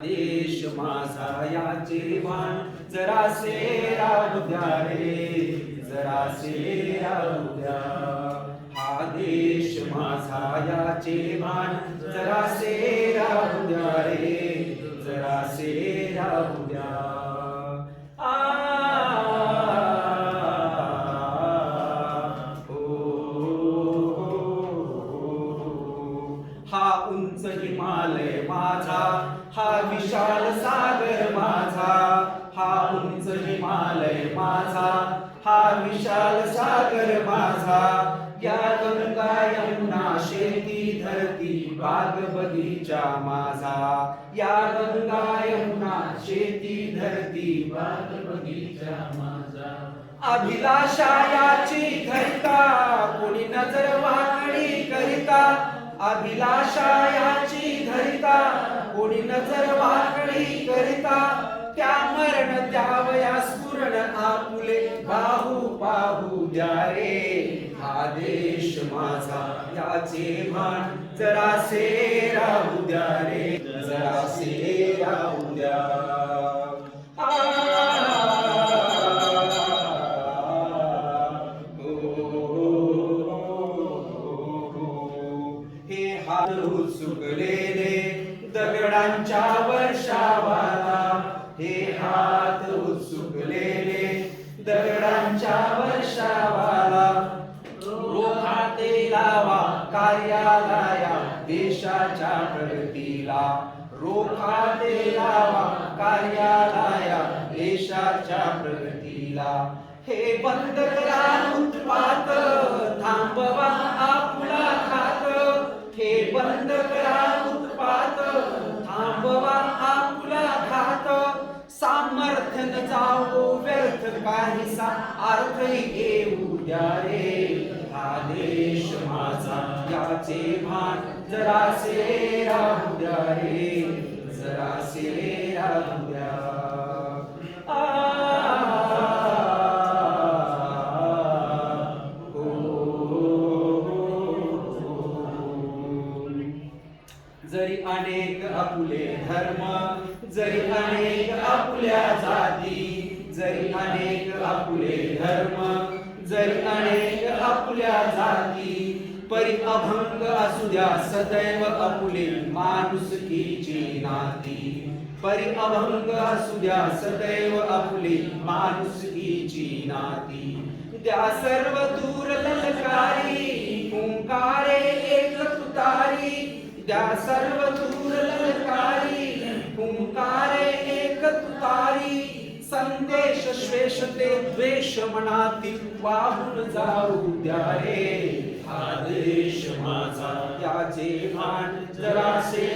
देश मासायाचे भान जरासे राहू द्या रे जरासे राहू द्या हा देश माझा याचे भान जरासे हा उंच हिमालय माझा हा विशाल सागर माझा हा उंच हिमालय माझा हा विशाल सागर माझा. या गंगा यमुना शेती धरती बाग बगीचा माझा. या गंगा यमुना शेती धरती बाग बगीचा माझा. अभिलाषा याची धरता कोणी नजर वाट अभिलाषायाची धरिता कोणी नजर वाकडी करिता त्या मरण द्यावया स्फुरण आपुले बाहू बाहू द्या रे हा देश माझा याचे मान जरासे राहू द्या रे जरासे राहू द्या. सुकलेले दगडांच्या वर्षावाला. हे हात सुकलेले दगडांच्या वर्षावाला. रोखाते लावा कार्यालया देशाच्या प्रगतीला. रोखाते लावा कार्यालया देशाच्या प्रगतीला. हे बंद करा उत्पात थांबवा आपुला बंद करा उत्पात थांबवा आपुला घात सामर्थ्य न जाओ व्यर्थ काहीसा अर्थ येऊ द्या रे आदेश माझा याचे मान जरासे राहू द्या रे जरी अनेक आपुले धर्म जरी अनेक आपुल्या जाती जरी अनेक आपुले धर्म जरी अनेक आपुल्या जाती परी अभंग असू द्या सदैव आपुले माणुसकीची नाती. परी अभंग असू द्या सदैव आपुले माणुसकीची नाती. त्या सर्व दूर त्या सर्व दुर्लकारी ललकारी एक तुतारी संदेश श्वेष ते द्वेष मनातील वाहून जाऊ द्या रे आदेश माझा याचे भान जरासे